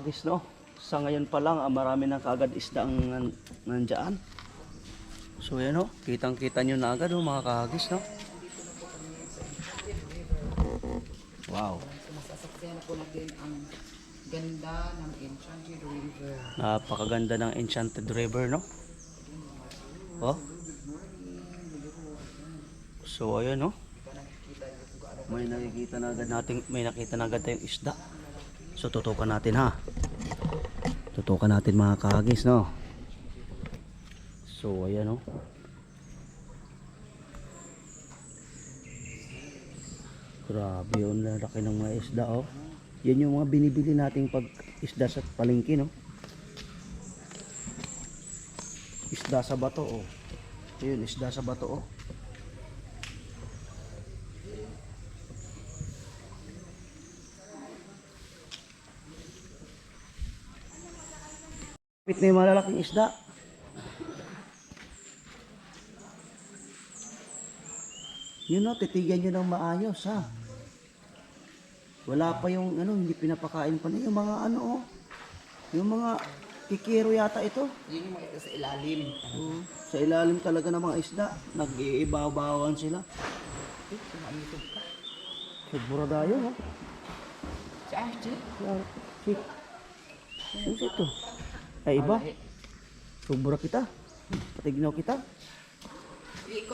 kahagis no. Sa ngayon pa lang, ah, marami na kaagad isda ang nan- nandyan. So yan no, kitang kita nyo na agad oh, mga kahagis no. Wow, Masasakyan ko na din ang ganda ng Enchanted River. napakaganda ng Enchanted River no. Oh. So ayun no. May nakikita na agad natin, may nakita na agad tayong isda. So tutukan natin ha. Tutukan natin mga kahagis no. So ayan no. Grabe yun, laki ng mga isda oh. Yan yung mga binibili nating pag isda sa palengke no. Isda sa bato oh. Ayun, isda sa bato oh. Yung malalaking isda. Yun o, titigan nyo ng maayos ha. Wala pa yung ano, hindi pinapakain pa na yung mga ano oh. Yung mga kikiro yata ito. Yun yung makita sa ilalim. Oo. Sa ilalim talaga ng mga isda, nag-iibaw-bawan sila. Eh, saan ito? Nagbura tayo ha. Archie. Yeah. Si, sino si ito? Ay iba. Subura kita. Patignaw kita. Eh.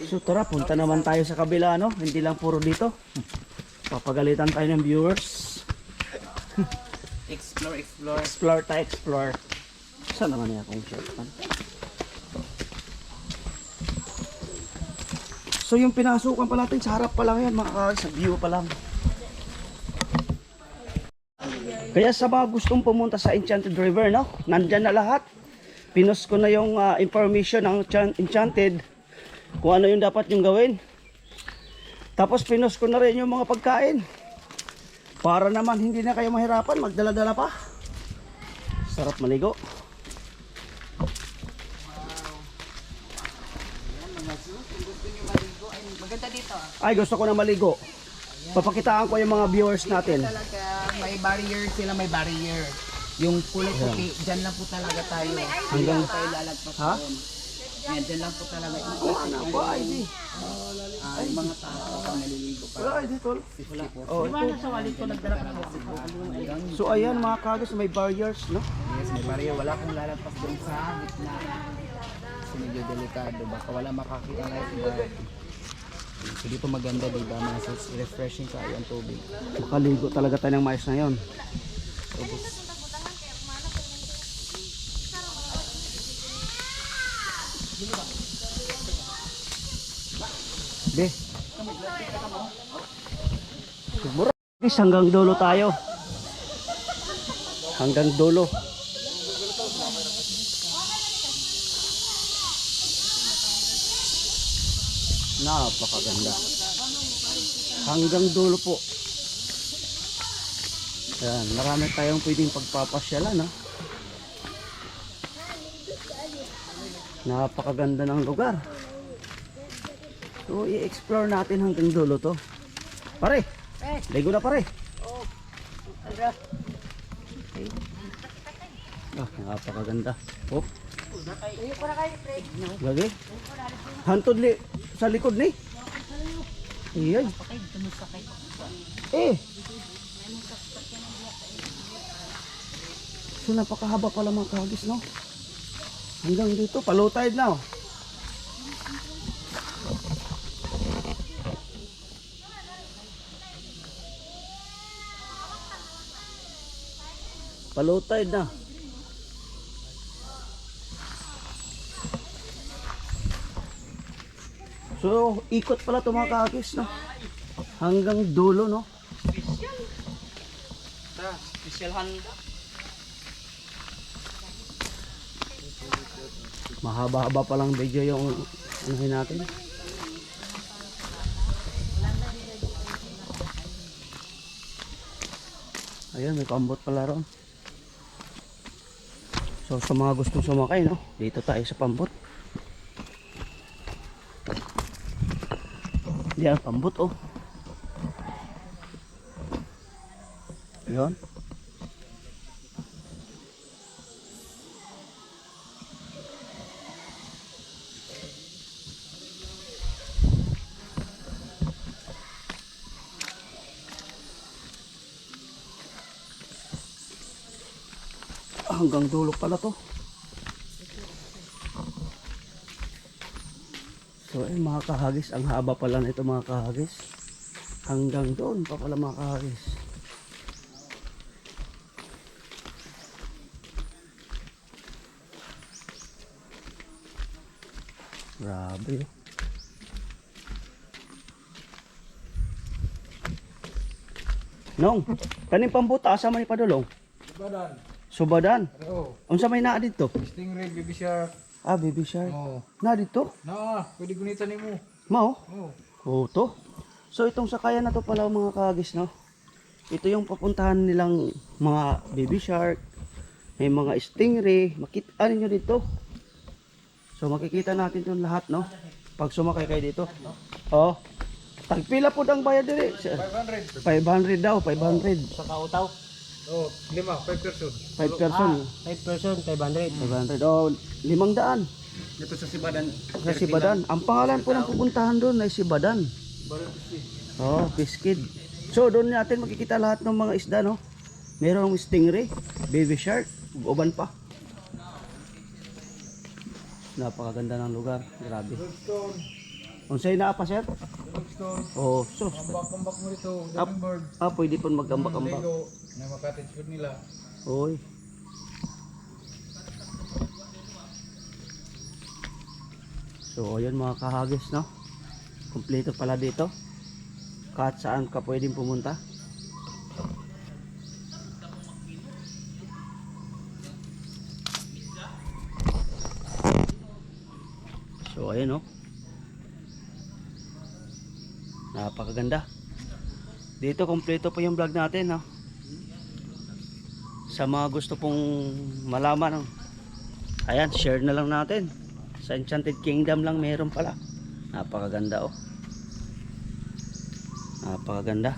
Eh. So tara, punta naman tayo sa kabila, no? Hindi lang puro dito. Papagalitan tayo ng viewers. Explore, explore. Explore tayo, explore. Saan naman niya akong shirt? man? So yung pinasukan pa natin sa harap pa lang yan, mga sa view pa lang. Kaya sa mga gustong pumunta sa Enchanted River, no? Nandyan na lahat. Pinost ko na yung ah, information ng Chan- Enchanted. Kung ano yung dapat yung gawin. Tapos pinost ko na rin yung mga pagkain. Para naman hindi na kayo mahirapan, magdala-dala pa. Sarap maligo. Maganda dito ah. Ay, gusto ko na maligo. Papakitaan ko yung mga viewers natin. Talaga, may barrier sila, may barrier. Yung kulay puti, dyan lang po talaga tayo. Hanggang tayo lalagpas Ha? doon. Yan, dyan lang po talaga. Ano ba, ID? Ah, yung mga tao pang naliligo pa. Wala, ID, tol. Wala po. Oh, Di ba nasa wallet ko nagdala ka ng So, ayan mga kagos, may barriers, no? Yes, may barrier. Wala akong lalagpas doon sa gitna. Kasi medyo delikado. Baka wala makakita na lifeguard. So dito maganda, di ba? Mga sus- refreshing kayo ang tubig. Makaligo talaga tayo ng mais na yon. Be. Siguro. Hanggang dulo tayo. Hanggang dulo. Napakaganda. Hanggang dulo po. Yan, marami tayong pwedeng pagpapasyalan, ha? Napakaganda ng lugar. So, i-explore natin hanggang dulo to. Pare, ligo na pare. Ah, napakaganda. Oh. Lagi. Hantod li sa likod ni. Iyan. Eh. So napakahaba pala mga kahagis, no? Hanggang dito, tide na. oh. Palow tide na. So, ikot pala ito mga kahagis, no? Hanggang dulo, no? Special handa. Mahaba-haba pa lang video yung anuhin natin. Ayun, may pambot pala ron. So sa mga gustong sumakay, no? Dito tayo sa pambot. Diyan pambot oh. Ayan. Ah, hanggang dulo pala to So eh mga kahagis, ang haba pala nito mga kahagis. Hanggang doon pa pala mga kahagis. Grabe. Nong, kaning pambuta asa man ipadulong? Badan. Subadan. Oo. Unsa may naa dito? Stingray, baby shark. Ah, baby shark. Oo. Na dito? Na, pwede gunitan mo. Mao. Oo. Oo to. So itong sakayan na to pala mga kagis no. Ito yung papuntahan nilang mga baby shark. May mga stingray. Makita ninyo dito. So makikita natin itong lahat no. Pag sumakay kayo dito. Oh. Tagpila po ang bayad diri. 500. 500 daw, 500. Sa kautaw, Oo, lima, 5 person. 5 person. 5 person, 500. 500. Oh, limang daan. Dito sa Sibadan. Sa Sibadan. Ang pangalan po ng pupuntahan doon ay Sibadan. Oh, Biskid. So, doon natin makikita lahat ng mga isda, no? Merong stingray, baby shark, uban pa. Napakaganda ng lugar. Grabe. Unsay na pa, sir? Oh, so. Kambak-kambak mo dito. Up. Daming bird. Ah, pwede po magambak-ambak. Lego. Na makatage food nila. Oy. So, ayun mga kahagis, no? Kompleto pala dito. Kahit saan ka pwedeng pumunta. So, ayun, no? Napakaganda. Dito, kompleto po yung vlog natin, no? sa mga gusto pong malaman ayan share na lang natin. Sa Enchanted Kingdom lang meron pala. Napakaganda oh. Napakaganda.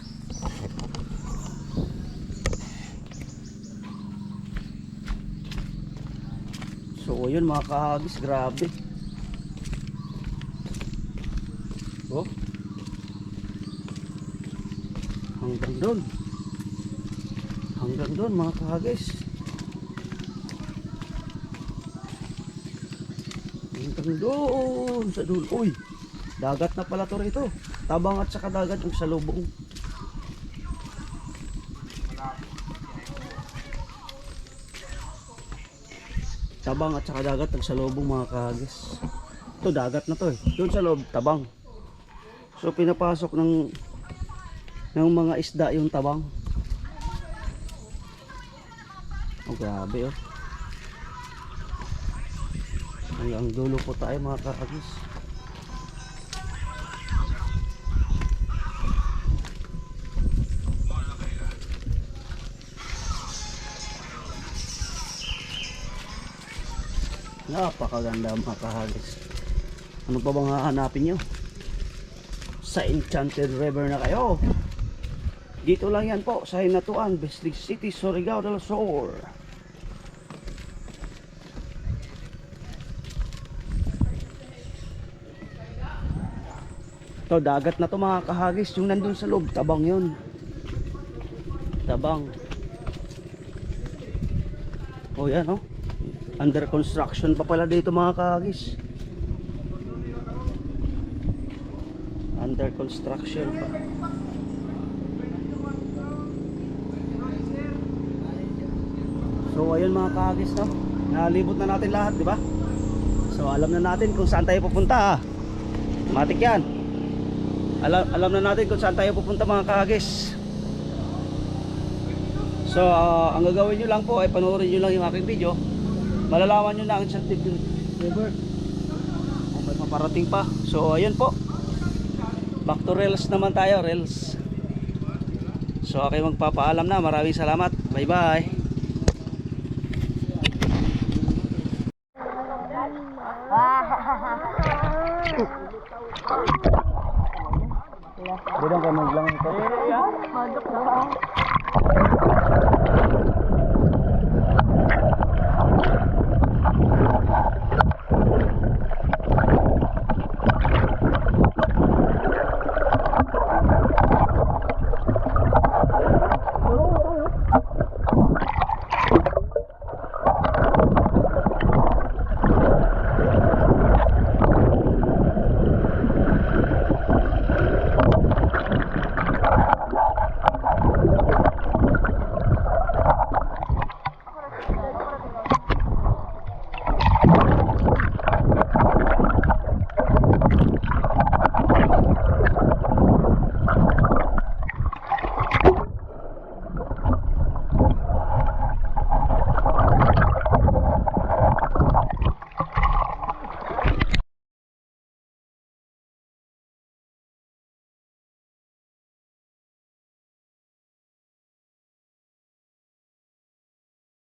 So yun mga kahagis grabe. Oh hanggang doon. Hanggang doon mga kahagis. Hanggang doon sa doon uy dagat na pala to rito. Tabang at saka dagat yung salubong. Tabang at saka dagat ang salubong mga kahagis. Ito dagat na to eh. Doon sa loob tabang. So pinapasok ng ng mga isda yung tabang Oh, grabe oh. Hanggang dulo po tayo mga kakagis. Napakaganda mga kakagis. Ano pa bang hahanapin nyo? Sa Enchanted River na kayo. Dito lang yan po sa Hinatuan, Beslig City, Surigao del Sur. To dagat na to mga kahagis, yung nandun sa loob, tabang yun. Tabang. Oh yan oh. Under construction pa pala dito mga kahagis. Under construction pa. So ayun mga kahagis no. Nalibot na natin lahat, di ba? So alam na natin kung saan tayo pupunta. ah. Matik 'yan. Alam alam na natin kung saan tayo pupunta mga kahagis. So ah, ang gagawin nyo lang po ay panoorin nyo lang yung aking video. Malalaman nyo na ang Enchanted River. Kung may paparating pa. So ayun po. Back to rails naman tayo, rails. So ako magpapaalam na. Maraming salamat. Bye Budang ka maglang ito.